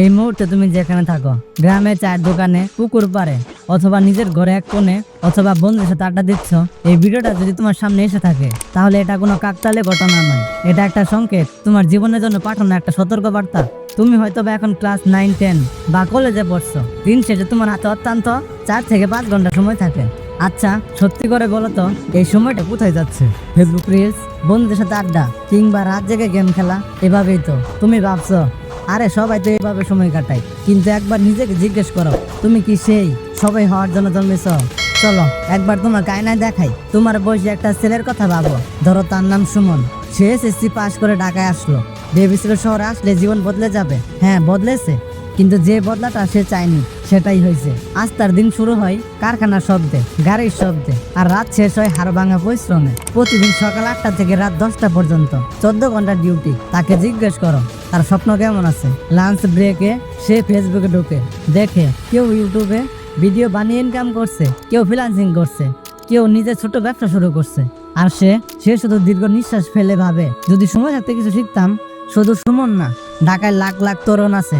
এই মুহূর্তে তুমি যেখানে থাকো, গ্রামে চায়ের দোকানে পুকুর পারে অথবা নিজের ঘরে এক কোণে, অথবা বন্ধুদের সাথে আড্ডা দিচ্ছ, এই ভিডিওটা যদি তোমার সামনে এসে থাকে, তাহলে এটা কোনো কাকতালে ঘটনা নয়। এটা একটা সংকেত, তোমার জীবনের জন্য পাঠানো একটা সতর্ক বার্তা তুমি হয়তো বা এখন ক্লাস নাইন, টেন বা কলেজে পড়ছো। দিন শেষে তোমার হাতে অত্যন্ত চার থেকে পাঁচ ঘণ্টা সময় থাকে। আচ্ছা সত্যি করে বলো তো, এই সময়টা কোথায় যাচ্ছে? ফেসবুক রিলস বন্ধুদের সাথে আড্ডা, কিংবা রাত জেগে গেম খেলা, এভাবেই তো। তুমি ভাবছ আরে সবাই তো এইভাবে সময় কাটায়। কিন্তু একবার নিজেকে জিজ্ঞেস করো, তুমি কি সেই? সবাই হওয়ার জন্য জন্মেছ? চলো, একবার তোমার কায়নায় দেখাই। তোমার বয়সে একটা ছেলের কথা ভাবো। ধরো তার নাম সুমন। সে এসএসসি পাশ করে ঢাকায় আসলো। ভেবেছিল শহরে আসলে জীবন বদলে যাবে। হ্যাঁ বদলেছে। কিন্তু যে বদলাটা সে চায়নি, সেটাই হয়েছে। আজ তার দিন শুরু হয় কারখানার শব্দে, গাড়ির শব্দে, আর রাত শেষ হয় হাড় ভাঙা পরিশ্রমে। প্রতিদিন সকাল আটটা থেকে রাত দশটা পর্যন্ত চোদ্দ ঘণ্টার ডিউটি। তাকে জিজ্ঞেস করো, তার স্বপ্ন কেমন আছে? লাঞ্চ ব্রেকে সে ফেসবুকে ঢুকে, দেখে কেউ ইউটিউবে ভিডিও বানিয়ে ইনকাম করছে, কেউ ফ্রিলান্সিং করছে, কেউ নিজের ছোট ব্যবসা শুরু করছে। আর সে সে শুধু দীর্ঘ নিঃশ্বাস ফেলে ভাবে, যদি সময় থাকতে কিছু শিখতাম, শুধু সুমন না, ঢাকায় লাখ লাখ তরুণ আছে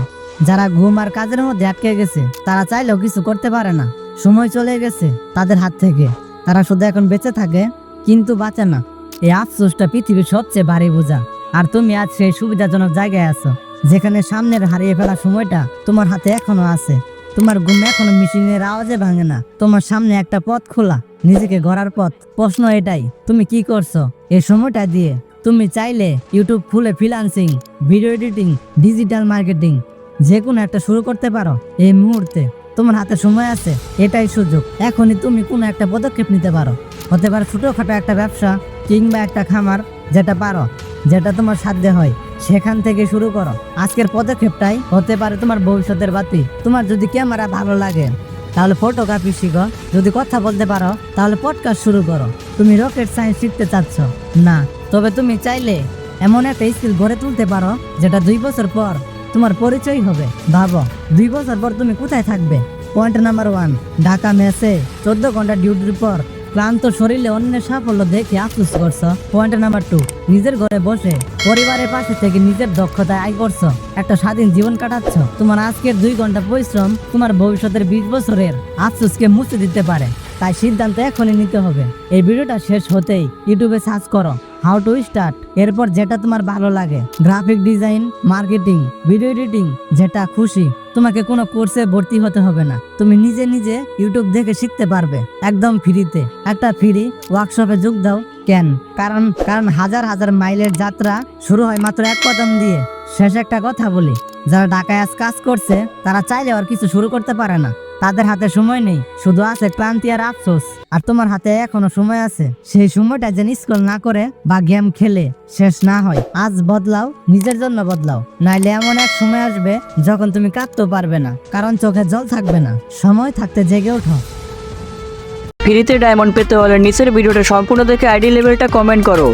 যারা ঘুম আর কাজের মধ্যে আটকে গেছে, তারা চাইলেও কিছু করতে পারে না। সময় চলে গেছে তাদের হাত থেকে। তারা শুধু এখন বেঁচে থাকে, কিন্তু বাঁচে না। এই আফসোসটা পৃথিবীর সবচেয়ে ভারী বোঝা। আর তুমি আজ সেই সুবিধাজনক জায়গায় আছো, যেখানে সামনের হারিয়ে ফেলা সময়টা তোমার হাতে এখনও আছে। তোমার ঘুম এখনও মেশিনের আওয়াজে ভাঙে না। তোমার সামনে একটা পথ খোলা, নিজেকে গড়ার পথ। প্রশ্ন এটাই, তুমি কি করছ? এই সময়টা দিয়ে তুমি চাইলে ইউটিউব খুলে freelancing video editing digital marketing যে কোনো একটা শুরু করতে পারো এই মুহূর্তে। তোমার হাতে সময় আছে, এটাই সুযোগ। এখনই তুমি কোনো একটা পদক্ষেপ নিতে পারো। হতে পারে ছোটোখাটো একটা ব্যবসা কিংবা একটা খামার যেটা পারো, যেটা তোমার সাধ্যে হয়, সেখান থেকে শুরু করো। আজকের পদক্ষেপটাই হতে পারে তোমার ভবিষ্যতের বাতি। তোমার যদি ক্যামেরা ভালো লাগে, তাহলে ফটোগ্রাফি শিখো। যদি কথা বলতে পারো, তাহলে পডকাস্ট শুরু করো। তুমি রকেট সায়েন্স শিখতে চাচ্ছ? না। তবে তুমি চাইলে এমন একটা স্কিল গড়ে তুলতে পারো, যেটা দুই বছর পর তোমার পরিচয় হবে। ভাবো, দুই বছর পর তুমি কোথায় থাকবে? পয়েন্ট নাম্বার ওয়ান ঢাকা মেসে চোদ্দ ঘণ্টা ডিউটির পর ক্লান্ত শরীরে অন্যের সাফল্য দেখে আফসোস করছ। পয়েন্ট নাম্বার টু নিজের ঘরে বসে পরিবারের পাশে থেকে নিজের দক্ষতায় আয় করছ। একটা স্বাধীন জীবন কাটাচ্ছ। তোমার আজকের দুই ঘণ্টা পরিশ্রম তোমার ভবিষ্যতের বিশ বছরের আফসোসকে মুছে দিতে পারে। তাই সিদ্ধান্ত এখনই নিতে হবে। এই ভিডিওটা শেষ হতেই ইউটিউবে সার্চ করো। হাউ টু স্টার্ট এরপর যেটা তোমার ভালো লাগে graphic design marketing video editing যেটা খুশি, তোমাকে কোনো কোর্সে ভর্তি হতে হবে না। তুমি নিজে নিজে ইউটিউব দেখে শিখতে পারবে, একদম ফ্রিতে একটা ফ্রি ওয়ার্কশপে যোগ দাও, কেন? কারণ কারণ হাজার হাজার মাইলের যাত্রা শুরু হয় মাত্র এক কদম দিয়ে। শেষ একটা কথা বলি, যারা ঢাকায় আজ কাজ করছে, তারা চাইলে আর কিছু শুরু করতে পারে না। তাদের হাতে সময় নেই। শুধু আছে ক্লান্তি আর আফসোস। আর তোমার হাতে এখনও সময় আছে। সেই সময়টা যেন স্কুল না করে বা গেম খেলে শেষ না হয়। আজ বদলাও, নিজের জন্য বদলাও। নাইলে এমন এক সময় আসবে যখন তুমি কাঁদতেও পারবে না। কারণ চোখে জল থাকবে না। সময় থাকতে জেগে ওঠো। ফ্রিতে ডায়মন্ড পেতে হলে নিচের ভিডিওটা সম্পূর্ণ দেখে আইডি লেভেলটা কমেন্ট করো।